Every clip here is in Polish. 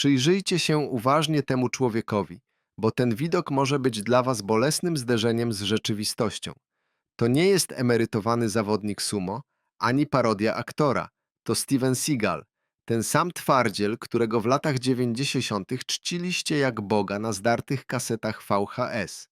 Przyjrzyjcie się uważnie temu człowiekowi, bo ten widok może być dla was bolesnym zderzeniem z rzeczywistością. To nie jest emerytowany zawodnik sumo, ani parodia aktora. To Steven Seagal, ten sam twardziel, którego w latach 90. czciliście jak Boga na zdartych kasetach VHS.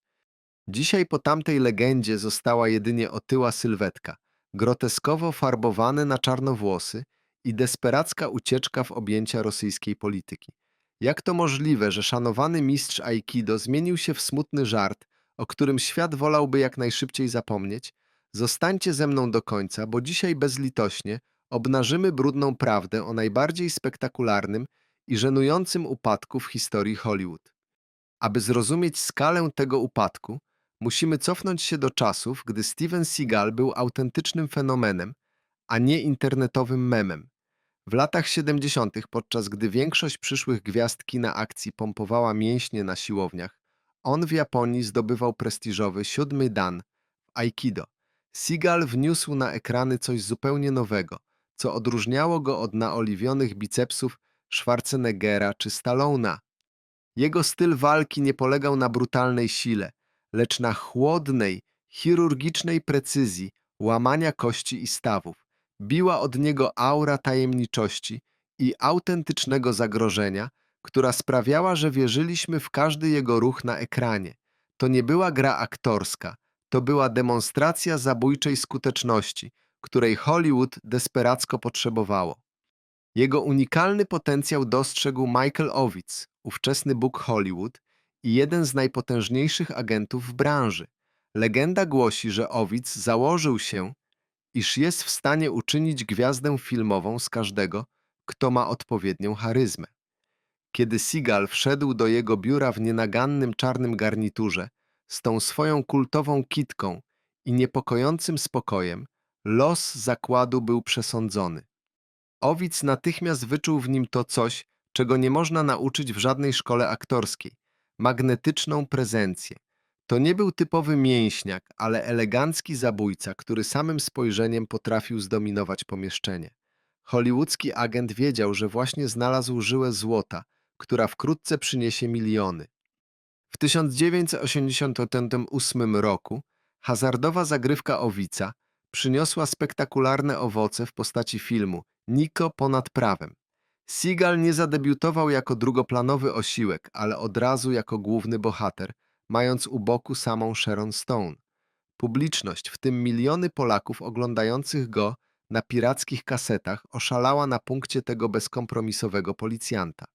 Dzisiaj po tamtej legendzie została jedynie otyła sylwetka, groteskowo farbowane na czarnowłosy i desperacka ucieczka w objęcia rosyjskiej polityki. Jak to możliwe, że szanowany mistrz Aikido zmienił się w smutny żart, o którym świat wolałby jak najszybciej zapomnieć? Zostańcie ze mną do końca, bo dzisiaj bezlitośnie obnażymy brudną prawdę o najbardziej spektakularnym i żenującym upadku w historii Hollywood. Aby zrozumieć skalę tego upadku, musimy cofnąć się do czasów, gdy Steven Seagal był autentycznym fenomenem, a nie internetowym memem. W latach 70., podczas gdy większość przyszłych gwiazd kina akcji pompowała mięśnie na siłowniach, on w Japonii zdobywał prestiżowy siódmy dan w Aikido. Seagal wniósł na ekrany coś zupełnie nowego, co odróżniało go od naoliwionych bicepsów Schwarzeneggera czy Stallona. Jego styl walki nie polegał na brutalnej sile, lecz na chłodnej, chirurgicznej precyzji łamania kości i stawów. Biła od niego aura tajemniczości i autentycznego zagrożenia, która sprawiała, że wierzyliśmy w każdy jego ruch na ekranie. To nie była gra aktorska, to była demonstracja zabójczej skuteczności, której Hollywood desperacko potrzebowało. Jego unikalny potencjał dostrzegł Michael Ovitz, ówczesny Bóg Hollywood i jeden z najpotężniejszych agentów w branży. Legenda głosi, że Ovitz założył się, iż jest w stanie uczynić gwiazdę filmową z każdego, kto ma odpowiednią charyzmę. Kiedy Seagal wszedł do jego biura w nienagannym czarnym garniturze, z tą swoją kultową kitką i niepokojącym spokojem, los zakładu był przesądzony. Owic natychmiast wyczuł w nim to coś, czego nie można nauczyć w żadnej szkole aktorskiej magnetyczną prezencję. To nie był typowy mięśniak, ale elegancki zabójca, który samym spojrzeniem potrafił zdominować pomieszczenie. Hollywoodzki agent wiedział, że właśnie znalazł żyłę złota, która wkrótce przyniesie miliony. W 1988 roku hazardowa zagrywka Owica przyniosła spektakularne owoce w postaci filmu Niko ponad prawem. Seagal nie zadebiutował jako drugoplanowy osiłek, ale od razu jako główny bohater, mając u boku samą Sharon Stone. Publiczność, w tym miliony Polaków oglądających go na pirackich kasetach, oszalała na punkcie tego bezkompromisowego policjanta.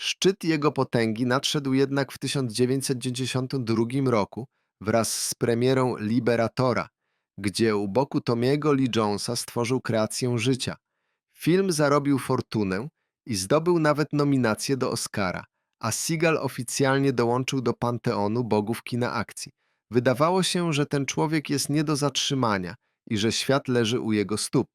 Szczyt jego potęgi nadszedł jednak w 1992 roku wraz z premierą Liberatora, gdzie u boku Tomiego Lee Jonesa stworzył kreację życia. Film zarobił fortunę i zdobył nawet nominację do Oscara, a Seagal oficjalnie dołączył do panteonu bogów kina akcji. Wydawało się, że ten człowiek jest nie do zatrzymania i że świat leży u jego stóp.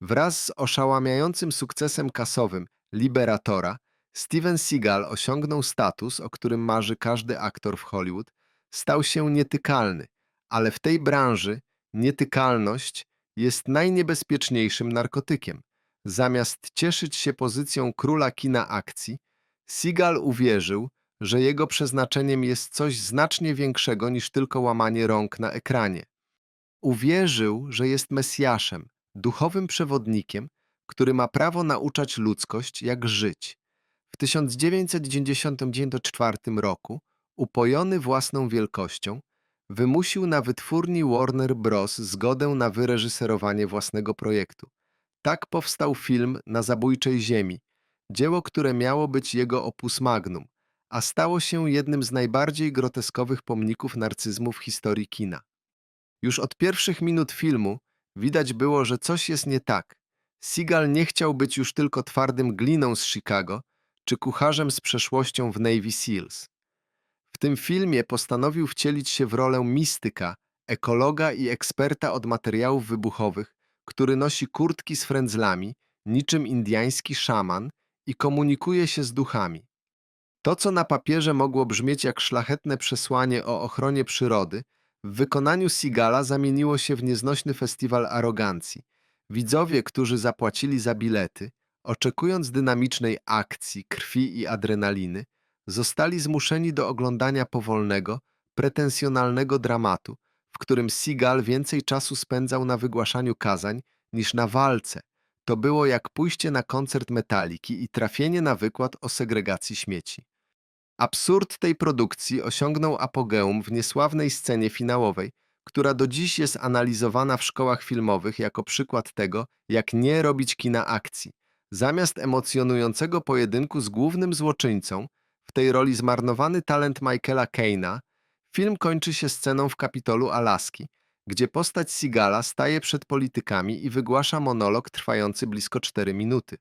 Wraz z oszałamiającym sukcesem kasowym Liberatora, Steven Seagal osiągnął status, o którym marzy każdy aktor w Hollywood, stał się nietykalny, ale w tej branży nietykalność jest najniebezpieczniejszym narkotykiem. Zamiast cieszyć się pozycją króla kina akcji, Seagal uwierzył, że jego przeznaczeniem jest coś znacznie większego niż tylko łamanie rąk na ekranie. Uwierzył, że jest Mesjaszem, duchowym przewodnikiem, który ma prawo nauczać ludzkość, jak żyć. W 1994 roku, upojony własną wielkością, wymusił na wytwórni Warner Bros. zgodę na wyreżyserowanie własnego projektu. Tak powstał film Na zabójczej ziemi, dzieło, które miało być jego opus magnum, a stało się jednym z najbardziej groteskowych pomników narcyzmu w historii kina. Już od pierwszych minut filmu widać było, że coś jest nie tak. Seagal nie chciał być już tylko twardym gliną z Chicago czy kucharzem z przeszłością w Navy SEALs. W tym filmie postanowił wcielić się w rolę mistyka, ekologa i eksperta od materiałów wybuchowych, który nosi kurtki z frędzlami, niczym indiański szaman i komunikuje się z duchami. To, co na papierze mogło brzmieć jak szlachetne przesłanie o ochronie przyrody, w wykonaniu Sigala zamieniło się w nieznośny festiwal arogancji. Widzowie, którzy zapłacili za bilety, oczekując dynamicznej akcji, krwi i adrenaliny, zostali zmuszeni do oglądania powolnego, pretensjonalnego dramatu, w którym Seagal więcej czasu spędzał na wygłaszaniu kazań niż na walce. To było jak pójście na koncert metaliki i trafienie na wykład o segregacji śmieci. Absurd tej produkcji osiągnął apogeum w niesławnej scenie finałowej, która do dziś jest analizowana w szkołach filmowych jako przykład tego, jak nie robić kina akcji. Zamiast emocjonującego pojedynku z głównym złoczyńcą, w tej roli zmarnowany talent Michaela Caina, film kończy się sceną w Kapitolu Alaski, gdzie postać Sigala staje przed politykami i wygłasza monolog trwający blisko 4 minuty.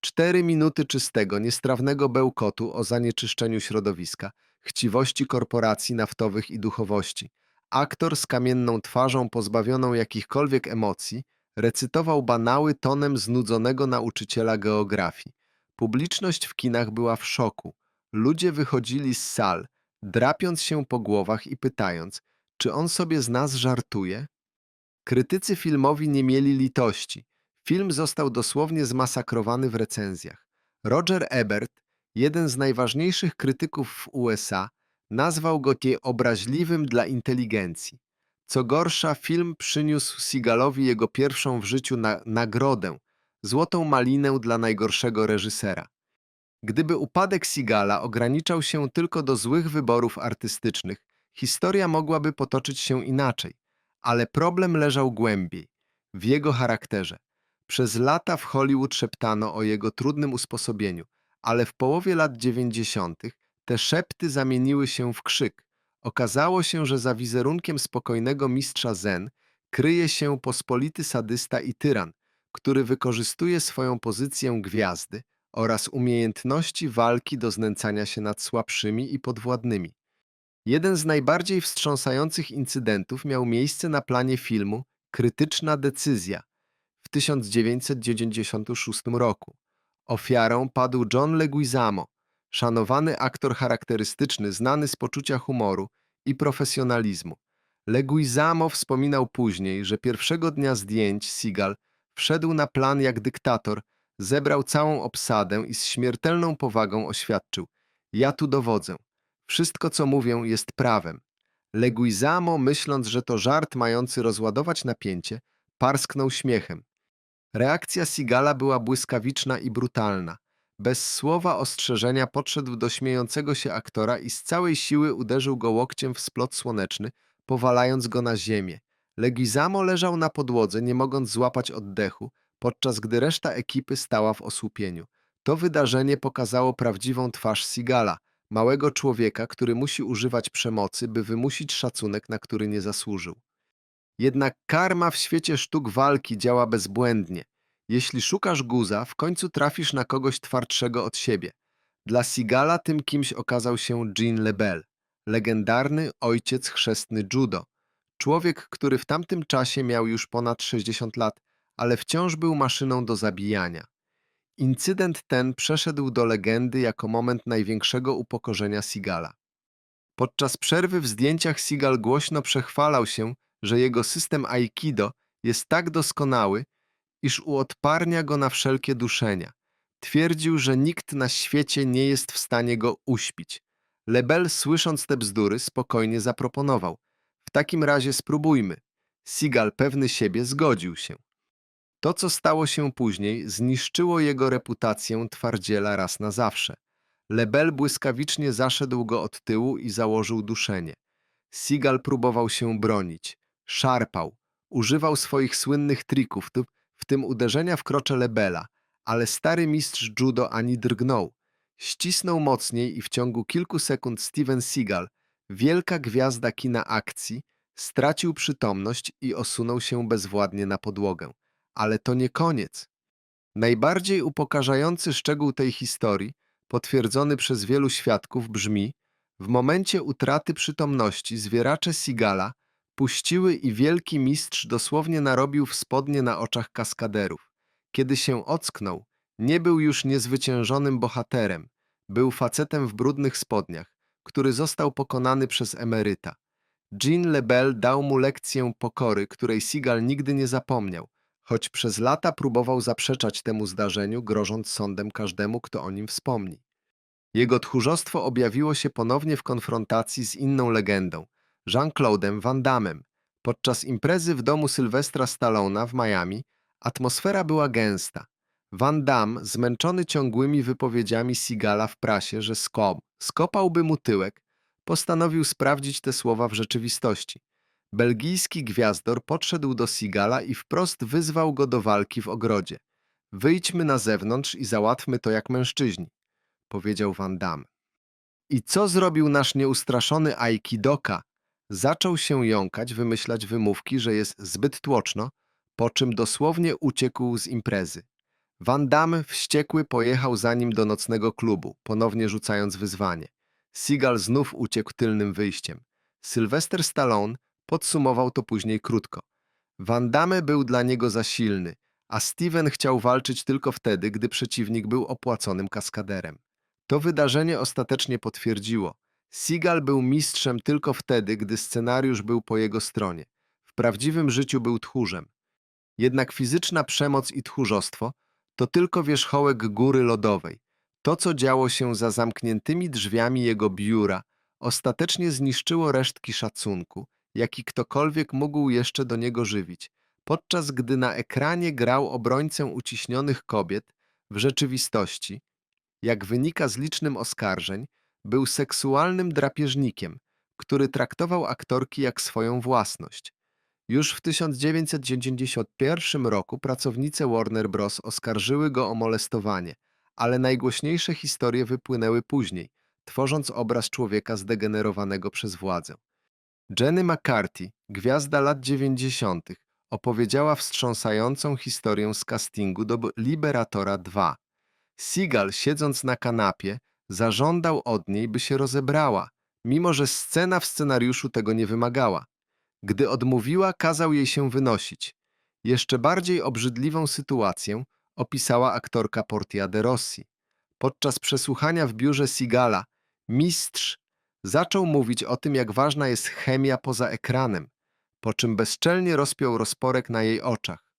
Cztery minuty czystego, niestrawnego bełkotu o zanieczyszczeniu środowiska, chciwości korporacji naftowych i duchowości. Aktor z kamienną twarzą pozbawioną jakichkolwiek emocji recytował banały tonem znudzonego nauczyciela geografii. Publiczność w kinach była w szoku. Ludzie wychodzili z sal, drapiąc się po głowach i pytając, czy on sobie z nas żartuje? Krytycy filmowi nie mieli litości. Film został dosłownie zmasakrowany w recenzjach. Roger Ebert, jeden z najważniejszych krytyków w USA, nazwał go tie obraźliwym dla inteligencji. Co gorsza, film przyniósł Seagalowi jego pierwszą w życiu na nagrodę Złotą Malinę dla najgorszego reżysera. Gdyby upadek Seagala ograniczał się tylko do złych wyborów artystycznych, historia mogłaby potoczyć się inaczej. Ale problem leżał głębiej, w jego charakterze. Przez lata w Hollywood szeptano o jego trudnym usposobieniu, ale w połowie lat 90. te szepty zamieniły się w krzyk. Okazało się, że za wizerunkiem spokojnego mistrza zen kryje się pospolity sadysta i tyran, który wykorzystuje swoją pozycję gwiazdy oraz umiejętności walki do znęcania się nad słabszymi i podwładnymi. Jeden z najbardziej wstrząsających incydentów miał miejsce na planie filmu Krytyczna decyzja w 1996 roku. Ofiarą padł John Leguizamo, szanowany aktor charakterystyczny, znany z poczucia humoru i profesjonalizmu. Leguizamo wspominał później, że pierwszego dnia zdjęć Seagal wszedł na plan jak dyktator, zebrał całą obsadę i z śmiertelną powagą oświadczył: Ja tu dowodzę. Wszystko, co mówię, jest prawem. Leguizamo, myśląc, że to żart mający rozładować napięcie, parsknął śmiechem. Reakcja Sigala była błyskawiczna i brutalna. Bez słowa ostrzeżenia podszedł do śmiejącego się aktora i z całej siły uderzył go łokciem w splot słoneczny, powalając go na ziemię. Leguizamo leżał na podłodze, nie mogąc złapać oddechu, podczas gdy reszta ekipy stała w osłupieniu. To wydarzenie pokazało prawdziwą twarz Sigala, małego człowieka, który musi używać przemocy, by wymusić szacunek, na który nie zasłużył. Jednak karma w świecie sztuk walki działa bezbłędnie. Jeśli szukasz guza, w końcu trafisz na kogoś twardszego od siebie. Dla Sigala tym kimś okazał się Jean Lebel, legendarny ojciec chrzestny judo. Człowiek, który w tamtym czasie miał już ponad 60 lat, ale wciąż był maszyną do zabijania. Incydent ten przeszedł do legendy jako moment największego upokorzenia Sigala. Podczas przerwy w zdjęciach Sigal głośno przechwalał się, że jego system Aikido jest tak doskonały, iż uodparnia go na wszelkie duszenia. Twierdził, że nikt na świecie nie jest w stanie go uśpić. Lebel, słysząc te bzdury, spokojnie zaproponował. W takim razie spróbujmy. Sigal, pewny siebie, zgodził się. To, co stało się później, zniszczyło jego reputację twardziela raz na zawsze. Lebel błyskawicznie zaszedł go od tyłu i założył duszenie. Sigal próbował się bronić. Szarpał. Używał swoich słynnych trików, w tym uderzenia w krocze Lebela, ale stary mistrz judo ani drgnął. Ścisnął mocniej i w ciągu kilku sekund Steven Seagal, wielka gwiazda kina akcji, stracił przytomność i osunął się bezwładnie na podłogę. Ale to nie koniec. Najbardziej upokarzający szczegół tej historii, potwierdzony przez wielu świadków, brzmi: W momencie utraty przytomności zwieracze Sigala puściły i wielki mistrz dosłownie narobił w spodnie na oczach kaskaderów. Kiedy się ocknął, nie był już niezwyciężonym bohaterem, był facetem w brudnych spodniach, który został pokonany przez emeryta. Jean Lebel dał mu lekcję pokory, której Sigal nigdy nie zapomniał, choć przez lata próbował zaprzeczać temu zdarzeniu, grożąc sądem każdemu, kto o nim wspomni. Jego tchórzostwo objawiło się ponownie w konfrontacji z inną legendą, Jean-Claude'em Van Damme. Podczas imprezy w domu Sylwestra Stallona w Miami atmosfera była gęsta. Van Damme, zmęczony ciągłymi wypowiedziami Seagala w prasie, że skop, skopałby mu tyłek, postanowił sprawdzić te słowa w rzeczywistości. Belgijski gwiazdor podszedł do Seagala i wprost wyzwał go do walki w ogrodzie. Wyjdźmy na zewnątrz i załatwmy to jak mężczyźni, powiedział Van Damme. I co zrobił nasz nieustraszony Aikidoka? Zaczął się jąkać, wymyślać wymówki, że jest zbyt tłoczno, po czym dosłownie uciekł z imprezy. Van Damme wściekły pojechał za nim do nocnego klubu, ponownie rzucając wyzwanie. Seagal znów uciekł tylnym wyjściem. Sylwester Stallone podsumował to później krótko. Van Damme był dla niego za silny, a Steven chciał walczyć tylko wtedy, gdy przeciwnik był opłaconym kaskaderem. To wydarzenie ostatecznie potwierdziło. Seagal był mistrzem tylko wtedy, gdy scenariusz był po jego stronie. W prawdziwym życiu był tchórzem. Jednak fizyczna przemoc i tchórzostwo to tylko wierzchołek góry lodowej. To, co działo się za zamkniętymi drzwiami jego biura, ostatecznie zniszczyło resztki szacunku, jaki ktokolwiek mógł jeszcze do niego żywić, podczas gdy na ekranie grał obrońcę uciśnionych kobiet, w rzeczywistości, jak wynika z licznym oskarżeń, był seksualnym drapieżnikiem, który traktował aktorki jak swoją własność. Już w 1991 roku pracownice Warner Bros. oskarżyły go o molestowanie, ale najgłośniejsze historie wypłynęły później, tworząc obraz człowieka zdegenerowanego przez władzę. Jenny McCarthy, gwiazda lat 90., opowiedziała wstrząsającą historię z castingu do Liberatora 2. Seagal, siedząc na kanapie, zażądał od niej, by się rozebrała, mimo że scena w scenariuszu tego nie wymagała. Gdy odmówiła, kazał jej się wynosić. Jeszcze bardziej obrzydliwą sytuację opisała aktorka Portia de Rossi. Podczas przesłuchania w biurze Sigala mistrz zaczął mówić o tym, jak ważna jest chemia poza ekranem, po czym bezczelnie rozpiął rozporek na jej oczach.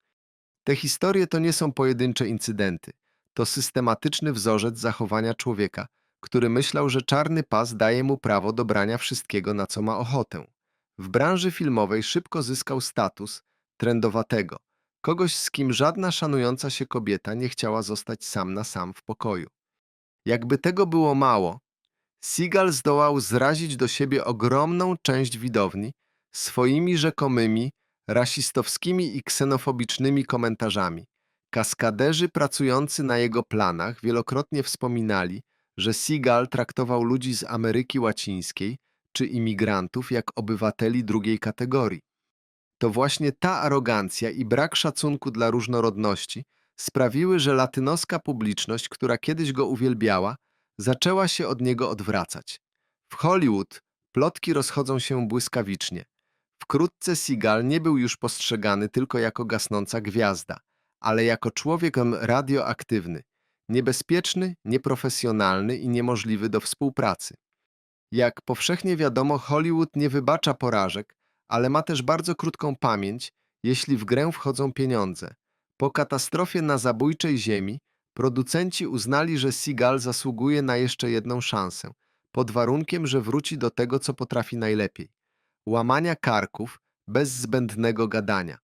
Te historie to nie są pojedyncze incydenty. To systematyczny wzorzec zachowania człowieka, który myślał, że czarny pas daje mu prawo do brania wszystkiego, na co ma ochotę. W branży filmowej szybko zyskał status trendowatego, kogoś z kim żadna szanująca się kobieta nie chciała zostać sam na sam w pokoju. Jakby tego było mało, Seagal zdołał zrazić do siebie ogromną część widowni swoimi rzekomymi rasistowskimi i ksenofobicznymi komentarzami. Kaskaderzy pracujący na jego planach wielokrotnie wspominali, że Seagal traktował ludzi z Ameryki Łacińskiej czy imigrantów jak obywateli drugiej kategorii. To właśnie ta arogancja i brak szacunku dla różnorodności sprawiły, że latynoska publiczność, która kiedyś go uwielbiała, zaczęła się od niego odwracać. W Hollywood plotki rozchodzą się błyskawicznie. Wkrótce Seagal nie był już postrzegany tylko jako gasnąca gwiazda, ale jako człowiek radioaktywny, niebezpieczny, nieprofesjonalny i niemożliwy do współpracy. Jak powszechnie wiadomo, Hollywood nie wybacza porażek, ale ma też bardzo krótką pamięć, jeśli w grę wchodzą pieniądze. Po katastrofie na zabójczej ziemi producenci uznali, że Seagal zasługuje na jeszcze jedną szansę, pod warunkiem, że wróci do tego, co potrafi najlepiej łamania karków bez zbędnego gadania.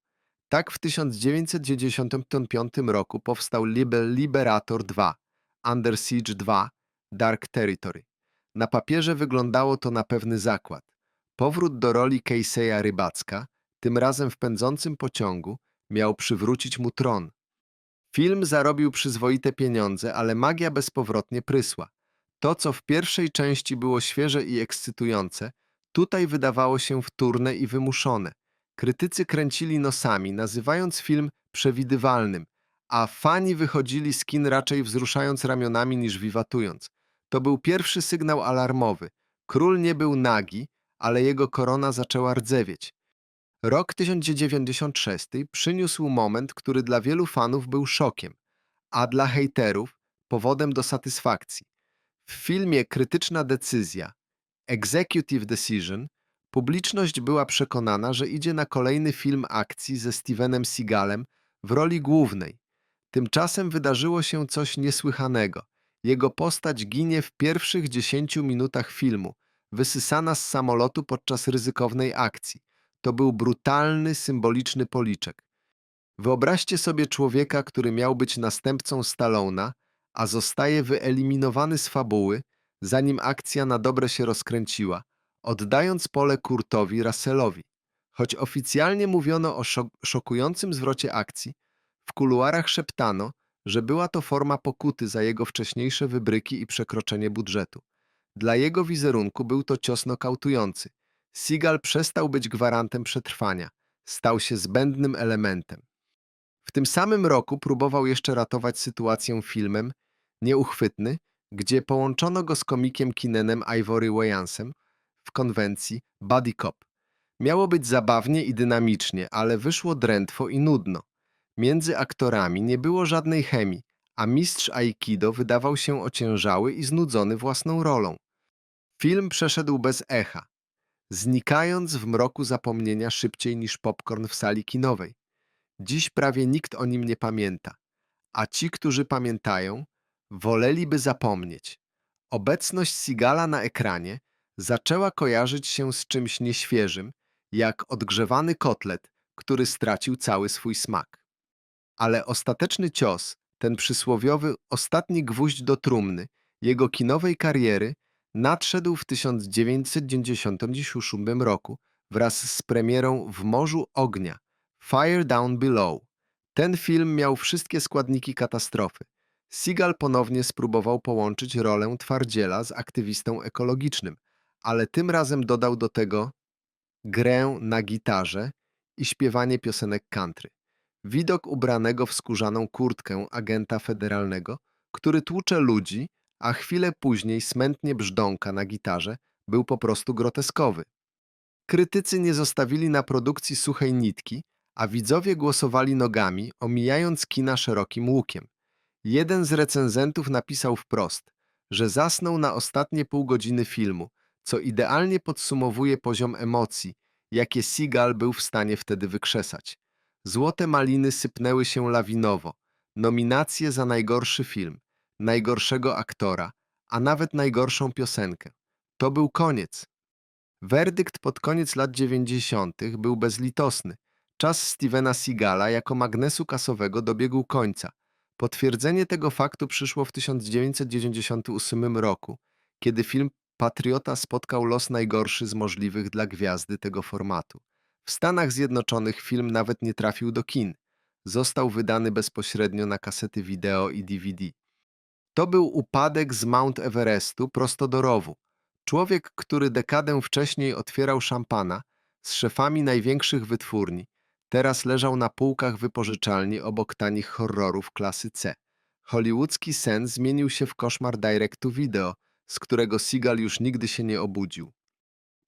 Tak w 1995 roku powstał Liber Liberator 2, Under Siege 2, Dark Territory. Na papierze wyglądało to na pewny zakład. Powrót do roli Casey'a Rybacka, tym razem w pędzącym pociągu, miał przywrócić mu tron. Film zarobił przyzwoite pieniądze, ale magia bezpowrotnie prysła. To, co w pierwszej części było świeże i ekscytujące, tutaj wydawało się wtórne i wymuszone. Krytycy kręcili nosami, nazywając film przewidywalnym, a fani wychodzili z kin raczej wzruszając ramionami niż wiwatując. To był pierwszy sygnał alarmowy. Król nie był nagi, ale jego korona zaczęła rdzewieć. Rok 1996 przyniósł moment, który dla wielu fanów był szokiem, a dla hejterów powodem do satysfakcji. W filmie Krytyczna decyzja Executive Decision publiczność była przekonana, że idzie na kolejny film akcji ze Stevenem Seagalem w roli głównej. Tymczasem wydarzyło się coś niesłychanego. Jego postać ginie w pierwszych 10 minutach filmu, wysysana z samolotu podczas ryzykownej akcji. To był brutalny, symboliczny policzek. Wyobraźcie sobie człowieka, który miał być następcą Stallona, a zostaje wyeliminowany z fabuły, zanim akcja na dobre się rozkręciła, oddając pole Kurtowi Russellowi. Choć oficjalnie mówiono o szok szokującym zwrocie akcji, w kuluarach szeptano, że była to forma pokuty za jego wcześniejsze wybryki i przekroczenie budżetu. Dla jego wizerunku był to cios nokautujący. Seagal przestał być gwarantem przetrwania, stał się zbędnym elementem. W tym samym roku próbował jeszcze ratować sytuację filmem Nieuchwytny, gdzie połączono go z komikiem Kinenem Ivory Wayansem w konwencji Buddy Cop. Miało być zabawnie i dynamicznie, ale wyszło drętwo i nudno. Między aktorami nie było żadnej chemii, a mistrz Aikido wydawał się ociężały i znudzony własną rolą. Film przeszedł bez echa, znikając w mroku zapomnienia szybciej niż popcorn w sali kinowej. Dziś prawie nikt o nim nie pamięta, a ci, którzy pamiętają, woleliby zapomnieć. Obecność Sigala na ekranie zaczęła kojarzyć się z czymś nieświeżym, jak odgrzewany kotlet, który stracił cały swój smak. Ale ostateczny cios, ten przysłowiowy ostatni gwóźdź do trumny jego kinowej kariery, nadszedł w 1997 roku wraz z premierą W Morzu Ognia Fire Down Below. Ten film miał wszystkie składniki katastrofy. Seagal ponownie spróbował połączyć rolę twardziela z aktywistą ekologicznym, ale tym razem dodał do tego grę na gitarze i śpiewanie piosenek country. Widok ubranego w skórzaną kurtkę agenta federalnego, który tłucze ludzi, a chwilę później smętnie brzdąka na gitarze, był po prostu groteskowy. Krytycy nie zostawili na produkcji suchej nitki, a widzowie głosowali nogami, omijając kina szerokim łukiem. Jeden z recenzentów napisał wprost, że zasnął na ostatnie pół godziny filmu, co idealnie podsumowuje poziom emocji, jakie Seagal był w stanie wtedy wykrzesać. Złote maliny sypnęły się lawinowo. Nominacje za najgorszy film, najgorszego aktora, a nawet najgorszą piosenkę. To był koniec. Werdykt pod koniec lat 90. był bezlitosny. Czas Stevena Seagala jako magnesu kasowego dobiegł końca. Potwierdzenie tego faktu przyszło w 1998 roku, kiedy film Patriota spotkał los najgorszy z możliwych dla gwiazdy tego formatu. W Stanach Zjednoczonych film nawet nie trafił do kin. Został wydany bezpośrednio na kasety wideo i DVD. To był upadek z Mount Everestu prosto do rowu. Człowiek, który dekadę wcześniej otwierał szampana z szefami największych wytwórni, teraz leżał na półkach wypożyczalni obok tanich horrorów klasy C. Hollywoodzki sen zmienił się w koszmar directu video, z którego Seagal już nigdy się nie obudził.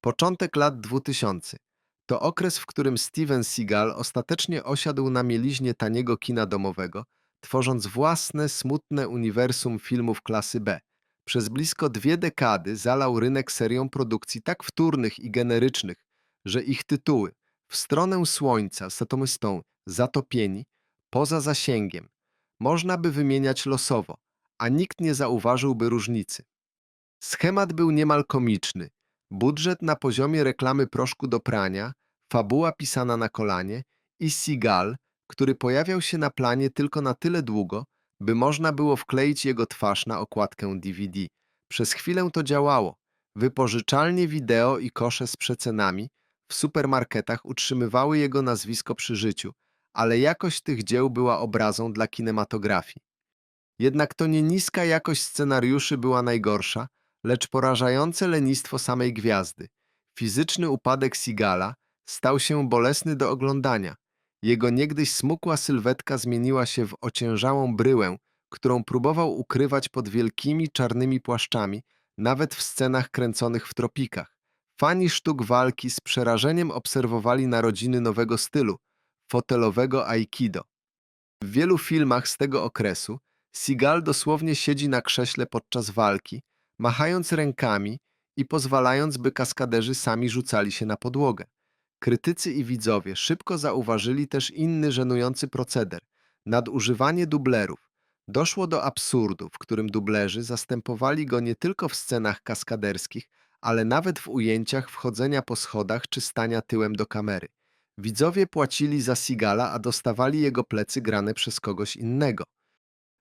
Początek lat 2000 to okres, w którym Steven Seagal ostatecznie osiadł na mieliźnie taniego kina domowego, tworząc własne, smutne uniwersum filmów klasy B. Przez blisko dwie dekady zalał rynek serią produkcji tak wtórnych i generycznych, że ich tytuły w stronę słońca, Satomy Stone, zatopieni, poza zasięgiem, można by wymieniać losowo, a nikt nie zauważyłby różnicy. Schemat był niemal komiczny. Budżet na poziomie reklamy proszku do prania, fabuła pisana na kolanie i Seagal, który pojawiał się na planie tylko na tyle długo, by można było wkleić jego twarz na okładkę DVD. Przez chwilę to działało. Wypożyczalnie wideo i kosze z przecenami w supermarketach utrzymywały jego nazwisko przy życiu, ale jakość tych dzieł była obrazą dla kinematografii. Jednak to nie niska jakość scenariuszy była najgorsza, lecz porażające lenistwo samej gwiazdy. Fizyczny upadek Sigala stał się bolesny do oglądania. Jego niegdyś smukła sylwetka zmieniła się w ociężałą bryłę, którą próbował ukrywać pod wielkimi czarnymi płaszczami, nawet w scenach kręconych w tropikach. Fani sztuk walki z przerażeniem obserwowali narodziny nowego stylu fotelowego aikido. W wielu filmach z tego okresu Seagal dosłownie siedzi na krześle podczas walki, machając rękami i pozwalając, by kaskaderzy sami rzucali się na podłogę. Krytycy i widzowie szybko zauważyli też inny żenujący proceder nadużywanie dublerów. Doszło do absurdu, w którym dublerzy zastępowali go nie tylko w scenach kaskaderskich, ale nawet w ujęciach wchodzenia po schodach czy stania tyłem do kamery. Widzowie płacili za Sigala, a dostawali jego plecy grane przez kogoś innego.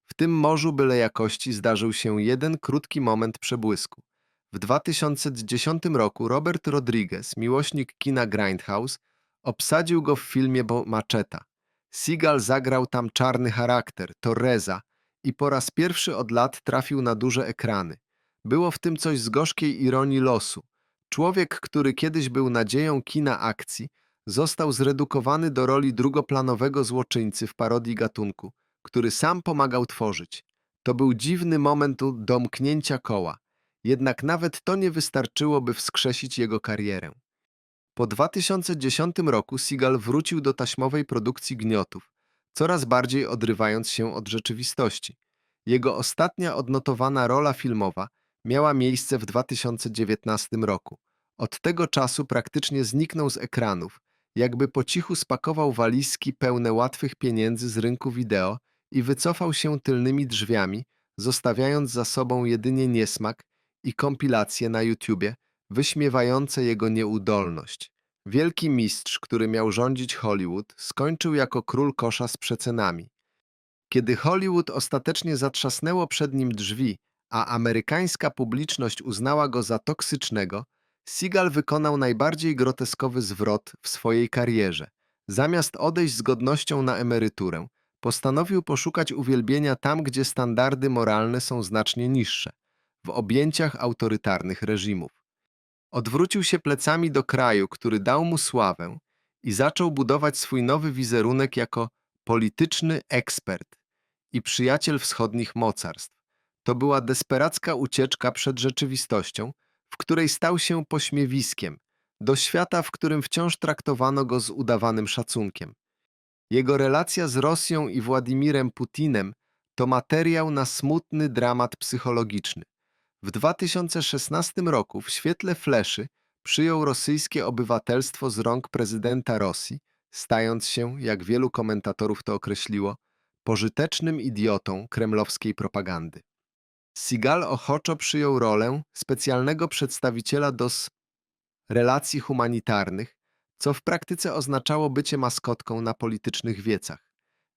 W tym morzu byle jakości zdarzył się jeden krótki moment przebłysku. W 2010 roku Robert Rodriguez, miłośnik kina Grindhouse, obsadził go w filmie Bo Macheta. Seagal zagrał tam czarny charakter, Torreza, i po raz pierwszy od lat trafił na duże ekrany. Było w tym coś z gorzkiej ironii losu. Człowiek, który kiedyś był nadzieją kina akcji, został zredukowany do roli drugoplanowego złoczyńcy w parodii gatunku, który sam pomagał tworzyć. To był dziwny moment domknięcia koła, jednak nawet to nie wystarczyło, by wskrzesić jego karierę. Po 2010 roku Seagal wrócił do taśmowej produkcji Gniotów, coraz bardziej odrywając się od rzeczywistości. Jego ostatnia odnotowana rola filmowa miała miejsce w 2019 roku. Od tego czasu praktycznie zniknął z ekranów, jakby po cichu spakował walizki pełne łatwych pieniędzy z rynku wideo i wycofał się tylnymi drzwiami, zostawiając za sobą jedynie niesmak i kompilacje na YouTubie wyśmiewające jego nieudolność. Wielki mistrz, który miał rządzić Hollywood, skończył jako król kosza z przecenami. Kiedy Hollywood ostatecznie zatrzasnęło przed nim drzwi, a amerykańska publiczność uznała go za toksycznego, Seagal wykonał najbardziej groteskowy zwrot w swojej karierze. Zamiast odejść z godnością na emeryturę, postanowił poszukać uwielbienia tam, gdzie standardy moralne są znacznie niższe w objęciach autorytarnych reżimów. Odwrócił się plecami do kraju, który dał mu sławę i zaczął budować swój nowy wizerunek jako polityczny ekspert i przyjaciel wschodnich mocarstw. To była desperacka ucieczka przed rzeczywistością, w której stał się pośmiewiskiem, do świata, w którym wciąż traktowano go z udawanym szacunkiem. Jego relacja z Rosją i Władimirem Putinem to materiał na smutny dramat psychologiczny. W 2016 roku w świetle fleszy przyjął rosyjskie obywatelstwo z rąk prezydenta Rosji, stając się, jak wielu komentatorów to określiło, pożytecznym idiotą kremlowskiej propagandy. Sigal ochoczo przyjął rolę specjalnego przedstawiciela do relacji humanitarnych, co w praktyce oznaczało bycie maskotką na politycznych wiecach.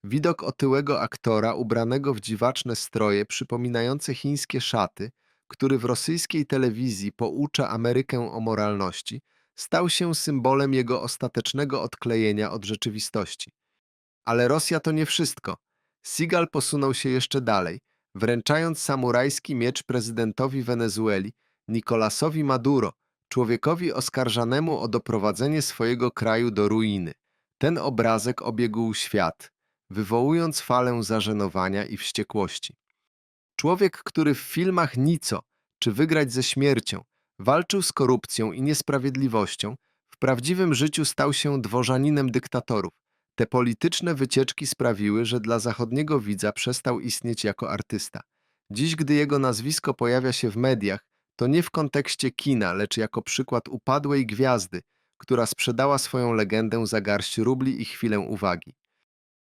Widok otyłego aktora ubranego w dziwaczne stroje przypominające chińskie szaty który w rosyjskiej telewizji poucza Amerykę o moralności, stał się symbolem jego ostatecznego odklejenia od rzeczywistości. Ale Rosja to nie wszystko. Sigal posunął się jeszcze dalej, wręczając samurajski miecz prezydentowi Wenezueli, Nicolasowi Maduro, człowiekowi oskarżanemu o doprowadzenie swojego kraju do ruiny. Ten obrazek obiegł świat, wywołując falę zażenowania i wściekłości. Człowiek, który w filmach Nico czy Wygrać ze śmiercią walczył z korupcją i niesprawiedliwością, w prawdziwym życiu stał się dworzaninem dyktatorów. Te polityczne wycieczki sprawiły, że dla zachodniego widza przestał istnieć jako artysta. Dziś, gdy jego nazwisko pojawia się w mediach, to nie w kontekście kina, lecz jako przykład upadłej gwiazdy, która sprzedała swoją legendę za garść rubli i chwilę uwagi.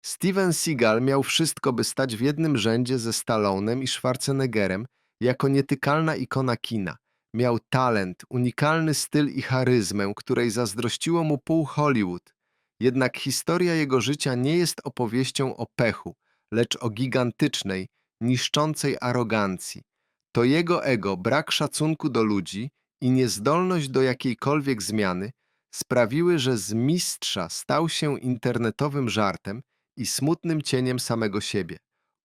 Steven Seagal miał wszystko, by stać w jednym rzędzie ze Stallonem i Schwarzeneggerem jako nietykalna ikona kina. Miał talent, unikalny styl i charyzmę, której zazdrościło mu pół Hollywood. Jednak historia jego życia nie jest opowieścią o pechu, lecz o gigantycznej, niszczącej arogancji. To jego ego, brak szacunku do ludzi i niezdolność do jakiejkolwiek zmiany sprawiły, że z mistrza stał się internetowym żartem i smutnym cieniem samego siebie.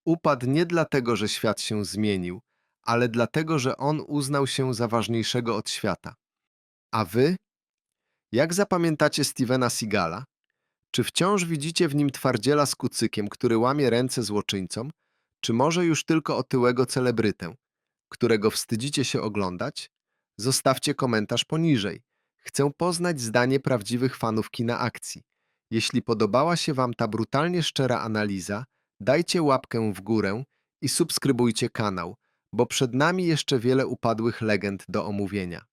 Upadł nie dlatego, że świat się zmienił, ale dlatego, że on uznał się za ważniejszego od świata. A wy? Jak zapamiętacie Stevena Seagala? Czy wciąż widzicie w nim twardziela z kucykiem, który łamie ręce złoczyńcom, czy może już tylko otyłego celebrytę, którego wstydzicie się oglądać? Zostawcie komentarz poniżej. Chcę poznać zdanie prawdziwych fanów kina akcji. Jeśli podobała się Wam ta brutalnie szczera analiza, dajcie łapkę w górę i subskrybujcie kanał, bo przed nami jeszcze wiele upadłych legend do omówienia.